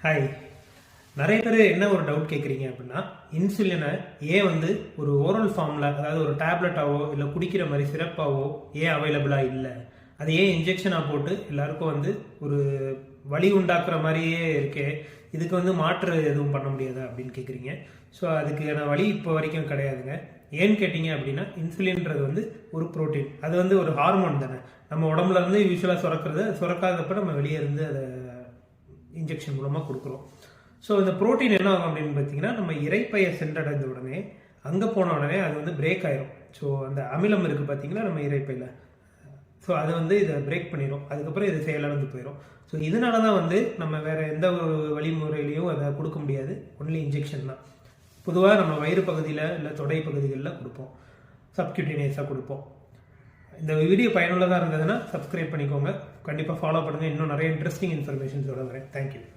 Hi நிறைய பேர் என்ன ஒரு டவுட் கேட்குறீங்க அப்படின்னா இன்சுலினை ஏன் வந்து ஒரு ஓரல் ஃபார்மில் அதாவது ஒரு டேப்லெட்டாவோ இல்லை குடிக்கிற மாதிரி சிறப்பாகவோ ஏன் அவைலபிளாக இல்லை. அது ஏன் இன்ஜெக்ஷனாக போட்டு எல்லாருக்கும் வந்து ஒரு வலி உண்டாக்குற மாதிரியே இருக்கே இதுக்கு வந்து மாற்று எதுவும் பண்ண முடியாதா அப்படின்னு கேட்குறீங்க ஸோ அதுக்கான வழி இப்போ வரைக்கும் கிடையாதுங்க. ஏன்னு கேட்டிங்க அப்படின்னா இன்சுலின்றது வந்து ஒரு புரோட்டீன் அது வந்து ஒரு ஹார்மோன் தானே. நம்ம உடம்புல இருந்து யூஸ்வலாக சுரக்கிறது சுரக்காதப்ப நம்ம வெளியே இருந்து அதை இன்ஜெக்ஷன் மூலமாக கொடுக்குறோம். ஸோ இந்த புரோட்டீன் என்ன ஆகும் அப்படின்னு பார்த்தீங்கன்னா நம்ம இறைப்பையை சென்றடைந்த உடனே அங்கே போன உடனே அது வந்து பிரேக் ஆயிரும். ஸோ அந்த அமிலம் இருக்குது பார்த்தீங்கன்னா நம்ம இறைப்பையில். ஸோ அது வந்து இதை பிரேக் பண்ணிடும் அதுக்கப்புறம் இது செயலிழந்து போயிடும் ஸோ இதனால தான் வந்து நம்ம வேறு எந்த ஒரு வழிமுறையிலையும் அதை கொடுக்க முடியாது. ஒன்லி இன்ஜெக்ஷன் தான். பொதுவாக நம்ம வயிறு பகுதியில் இல்லை தொடை பகுதிகளில் கொடுப்போம். சப்கியூட்டினியஸாக கொடுப்போம். இந்த வீடியோ பயனுள்ளதாக இருந்ததுன்னா சப்ஸ்கிரைப் பண்ணிக்கோங்க. கண்டிப்பாக ஃபாலோ பண்ணுங்கள் இன்னும் நிறைய இன்ட்ரெஸ்டிங் இன்ஃபர்மேஷன்ஸோட வரேன். தேங்க்யூ